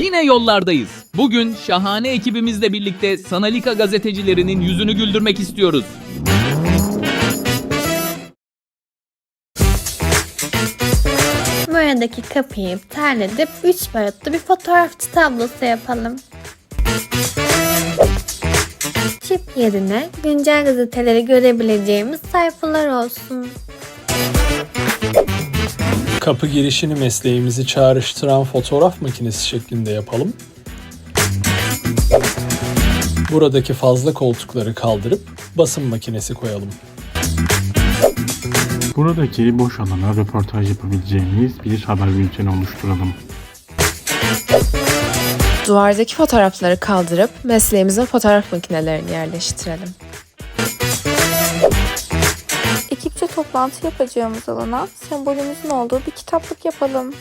yine yollardayız. Bugün şahane ekibimizle birlikte Sanalika gazetecilerinin yüzünü güldürmek istiyoruz. Buradaki kapıyı iptal edip 3 boyutlu bir fotoğrafçı tablosu yapalım. Çip yerine güncel gazeteleri görebileceğimiz sayfalar olsun. Kapı girişini mesleğimizi çağrıştıran fotoğraf makinesi şeklinde yapalım. Buradaki fazla koltukları kaldırıp basım makinesi koyalım. Buradaki boş alana röportaj yapabileceğimiz bir haber bülteni oluşturalım. Duvardaki fotoğrafları kaldırıp mesleğimize fotoğraf makinelerini yerleştirelim. Toplantı yapacağımız alana sembolümüzün olduğu bir kitaplık yapalım.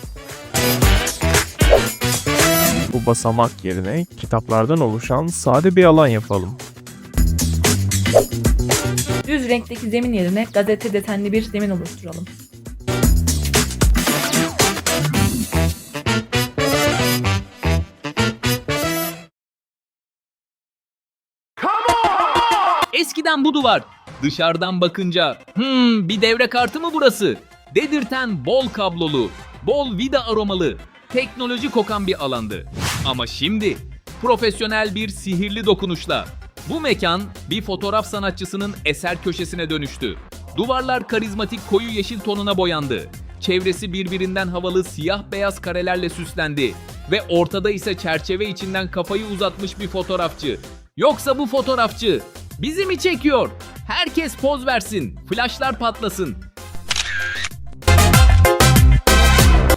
Bu basamak yerine kitaplardan oluşan sade bir alan yapalım. Düz renkteki zemin yerine gazete desenli bir zemin oluşturalım. Eskiden bu duvar. Dışarıdan bakınca hmm bir devre kartı mı burası? Dedirten bol kablolu, bol vida aromalı, teknoloji kokan bir alandı. Ama şimdi profesyonel bir sihirli dokunuşla bu mekan bir fotoğraf sanatçısının eser köşesine dönüştü. Duvarlar karizmatik koyu yeşil tonuna boyandı. Çevresi birbirinden havalı siyah beyaz karelerle süslendi ve ortada ise çerçeve içinden kafayı uzatmış bir fotoğrafçı. Yoksa bu fotoğrafçı bizi mi çekiyor? Herkes poz versin, flaşlar patlasın.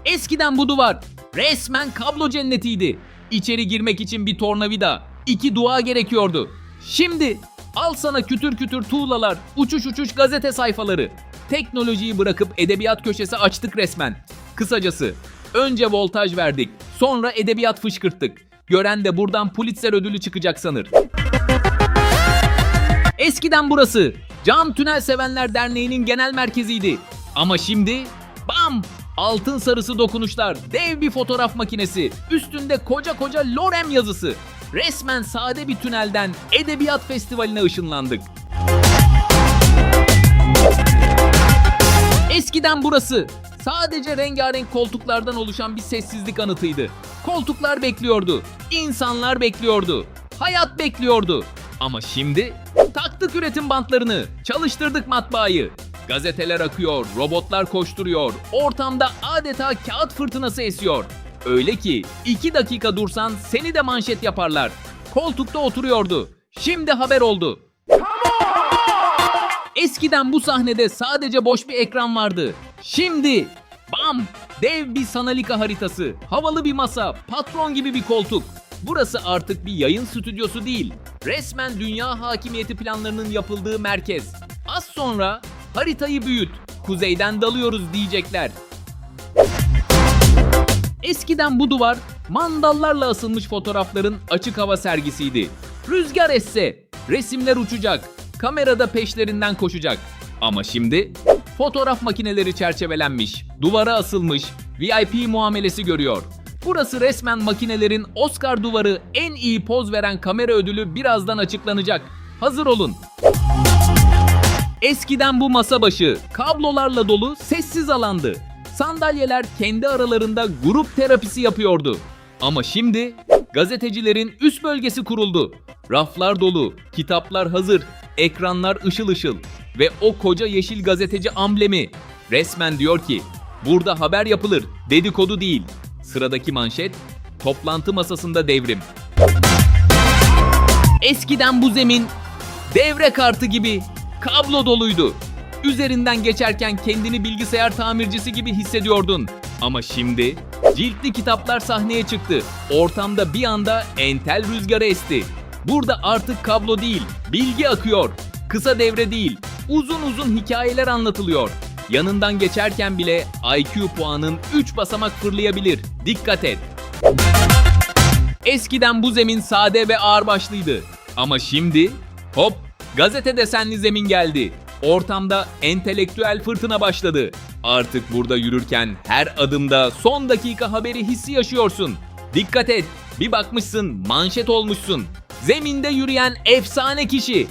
Eskiden bu duvar resmen kablo cennetiydi. İçeri girmek için bir tornavida, iki dua gerekiyordu. Şimdi al sana kütür kütür tuğlalar, uçuş uçuş gazete sayfaları. Teknolojiyi bırakıp edebiyat köşesi açtık resmen. Kısacası önce voltaj verdik, sonra edebiyat fışkırttık. Gören de buradan Pulitzer ödülü çıkacak sanır. Eskiden burası Cam Tünel Sevenler Derneği'nin genel merkeziydi. Ama şimdi bam! Altın sarısı dokunuşlar, dev bir fotoğraf makinesi, üstünde koca koca Lorem yazısı. Resmen sade bir tünelden Edebiyat Festivali'ne ışınlandık. Eskiden burası sadece rengarenk koltuklardan oluşan bir sessizlik anıtıydı. Koltuklar bekliyordu, insanlar bekliyordu, hayat bekliyordu. Ama şimdi taktık üretim bantlarını, çalıştırdık matbaayı. Gazeteler akıyor, robotlar koşturuyor, ortamda adeta kağıt fırtınası esiyor. Öyle ki iki dakika dursan seni de manşet yaparlar. Koltukta oturuyordu. Şimdi haber oldu. Eskiden bu sahnede sadece boş bir ekran vardı. Şimdi bam dev bir Sanalika haritası, havalı bir masa, patron gibi bir koltuk. Burası artık bir yayın stüdyosu değil. Resmen dünya hakimiyeti planlarının yapıldığı merkez. Az sonra haritayı büyüt, kuzeyden dalıyoruz diyecekler. Eskiden bu duvar mandallarla asılmış fotoğrafların açık hava sergisiydi. Rüzgar esse resimler uçacak, kamerada peşlerinden koşacak. Ama şimdi fotoğraf makineleri çerçevelenmiş, duvara asılmış, VIP muamelesi görüyor. Burası resmen makinelerin Oscar duvarı en iyi poz veren kamera ödülü birazdan açıklanacak. Hazır olun. Eskiden bu masa başı kablolarla dolu sessiz alandı. Sandalyeler kendi aralarında grup terapisi yapıyordu. Ama şimdi gazetecilerin üst bölgesi kuruldu. Raflar dolu, kitaplar hazır, ekranlar ışıl ışıl ve o koca yeşil gazeteci amblemi resmen diyor ki burada haber yapılır, dedikodu değil. Sıradaki manşet toplantı masasında devrim. Eskiden bu zemin devre kartı gibi kablo doluydu. Üzerinden geçerken kendini bilgisayar tamircisi gibi hissediyordun. Ama şimdi ciltli kitaplar sahneye çıktı. Ortamda bir anda entel rüzgarı esti. Burada artık kablo değil, bilgi akıyor. Kısa devre değil, uzun uzun hikayeler anlatılıyor. Yanından geçerken bile IQ puanın 3 basamak fırlayabilir. Dikkat et. Eskiden bu zemin sade ve ağırbaşlıydı. Ama şimdi hop gazete desenli zemin geldi. Ortamda entelektüel fırtına başladı. Artık burada yürürken her adımda son dakika haberi hissi yaşıyorsun. Dikkat et, bir bakmışsın manşet olmuşsun. Zeminde yürüyen efsane kişi.